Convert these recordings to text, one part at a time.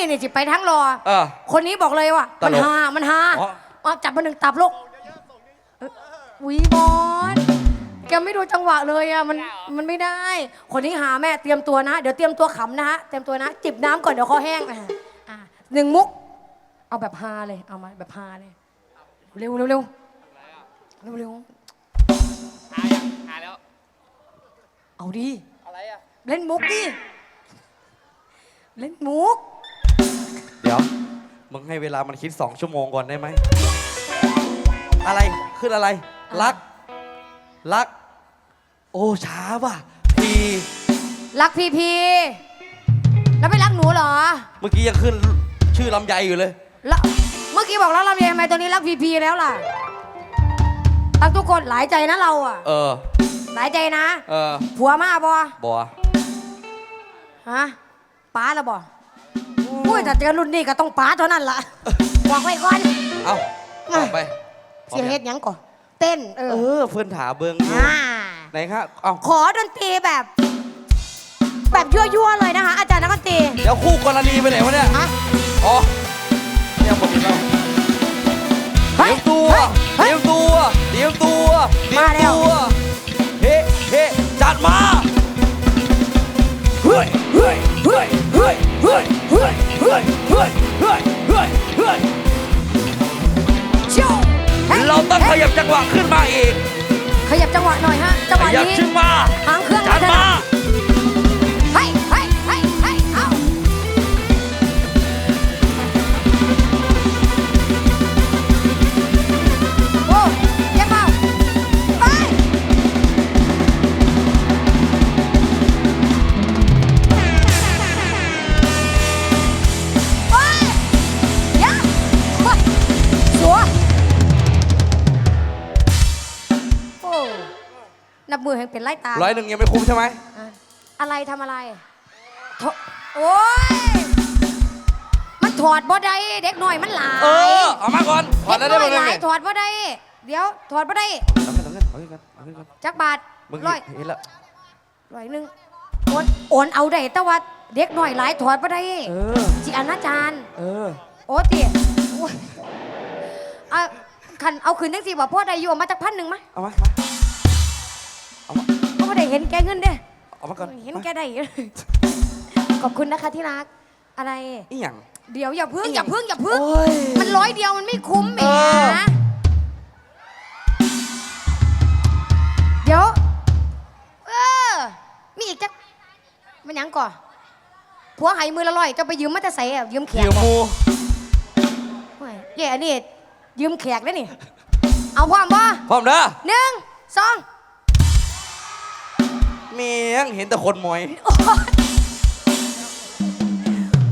นี่นี่จิไปทั้งรอ เออ คนนี้บอกเลยว่า ตลกมันฮามันฮาอ๋อ เอาจับมาหนึ่งตับลูกเอ้ยวีบอลแกไม่ดูจังหวะเลยอะมันมันไม่ได้ คนนี้หาแม่เตรียมตัวนะ เดี๋ยวเตรียมตัวขำนะฮะเตรียมตัวนะจิบน้ำก่อนเดี๋ยวคอแห้งอะอะหนึ่งมุก เอาแบบฮาเลยเอามาแบบฮาเลยเร็วเร็วเร็วเร็วเร็วหายังหาแล้ว เอาดิอะไรอะ เล่นมุกดิเล่นมุกเดี๋ยว มึงให้เวลามันคิดสองชั่วโมงก่อนได้ไหม อะไรขึ้นอะไร รัก รัก โอ้ช้าว่ะพีรักพีพีแล้วไม่รักหนูเหรอเมื่อกี้ยังขึ้นชื่อลำไยอยู่เลย แล้วเมื่อกี้บอกรักเราเรียนทำไมตอนนี้รักพีพีแล้วล่ะรักทุกคนหลายใจนะเราอะ เออ หลายใจนะ เออผัวมาบ่บัวฮะป้าละบ่อุ้ ยแต่เจอรุ่นนี้ก็ต้องป้าเท่านั้นล่ะบอกไว้ก่อนเอาเอาไปเสียเฮ็ดหยังก่อนเต้นเอเอออเพื่อนถาเบิงอยู่อ่าไหนครับเอาขอดนตรีแบบ แบบยั่วๆเลยนะคะ อาจารย์นักดนตรีเดี๋ยวคู่กรณีไปไหนวะเนี่ย ฮะอ๋อ เฮ้ยเฮ้ยเฮ้ยเฮ้ยเฮ้ยโชว์ฮ้ยเราต้องขยับจังหวะขึ้นมาอีก ขยับจังหวะหน่อยฮะ จังหขวะยับนี้ขึ้นมาหางเครื่องจัดมาเนับมือให้เป็นไล่ตามร้อยหนึ่งยังไม่คุ้มใช่ไหมอะอะไรทำอะไรถอโอ้ยมันถอดบ่ได้เด็กหน่อยมันหลายเออเอามาก่อนถอดเด็แล้วกได้หน่ไหอมยหลายเนี่ยถอดบ่ได้เดี๋ยวถอดบ่ได้เอาขึ้นเอาขึ้นเอาขึ้นก่อนเอาขึ้นก่อนจักบาทมึงร้อยเห็นแล้วร้อยหนึ่งโอนโอนเอาได้แต่ว่าเด็กหน่อยหลายถอดบ่ได้เออจิอนาจารย์ เออโอ้ติโอ้ยอะคันเอาคืนจังสิบ่พ่อได้อยู่เอามาจากพันหนึ่งมะเอามามา เอามาพ่อได้เห็นแกเงินเด้เอามาก่อนเห็นมาแกได้ ขอบคุณนะคะที่รัก อะไร อีหยัง เดี๋ยวอย่าพึ่งอย่าพึ่งอย่าพึ่งโอ้ย มันร้อยเดียวมันไม่คุ้มแหมเออเดี๋ยว เออ มีอีกจักมันหยังก่อนผัวใหายมือละร้อยจะไปยืมมาแต่ใส่อะยืมแขเดี๋กยวบ่ มูโอ้ยเย่อันนี้ยืมแขกได้นี่ เอาพร้อมบ่พร้อมเด้อหนึ่งสอง เมียงเห็นแต่คนหมอยโอ้ย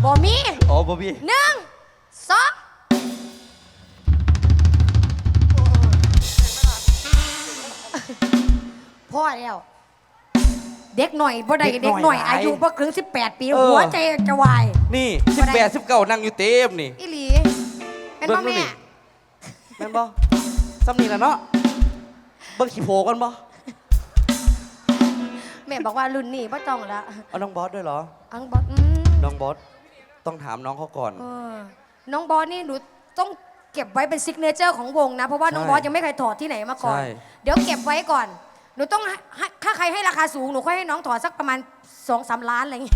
บ่มีอ๋อบอบบี้หนึ่งสองพ่อแล้ว เด็กหน่อยบ่ได้เด็กหน่อย อายุบ่ถึง 18 ปี หัวใจจะวาย นี่สิบแปดสิบเก้านั่งอยู่เต็มนี่ อีหลีเป็นเบิ่พ่องดูแม่ นี่ แม่นบ่ซ้ำนี่ละเนาะเบิ่งขี้โพกันบ่ แม่บอกว่ารุ่นนี้บ่ต้องละเอาน้องบอสด้วยเหรอ อังบอกอืมน้องบอสต้องถามน้องเขาก่อน เออน้องบอสนี่หนูต้องเก็บไว้เป็นซิกเนเจอร์ของวงนะ เพราะว่าน้องใช่บอสยังไม่เคยถอดที่ไหนมาก่อน ใช่ เดี๋ยวเก็บไว้ก่อน หนูต้องให้ให้ถ้าใครให้ราคาสูงหนูค่อยให้น้องถอดสักประมาณ2อสล้านอะไรอย่างงี้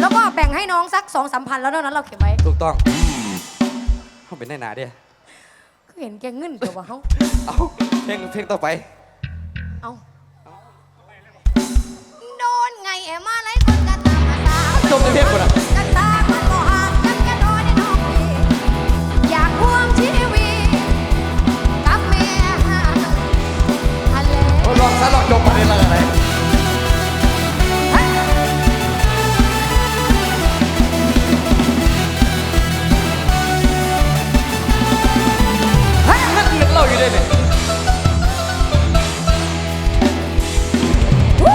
แล้วก็แบ่งให้น้องสักสองสามพันแล้วนอกนั้นเราเก็บไว้ถูกต้องเขาเป็นได้หนาเดียก็เห็นแกเงินตัวว่าเขาเอาเพลงเพลงต่อไป เอา มาไล่คนกระตามมาสาวจบไปเพียบหมดอะ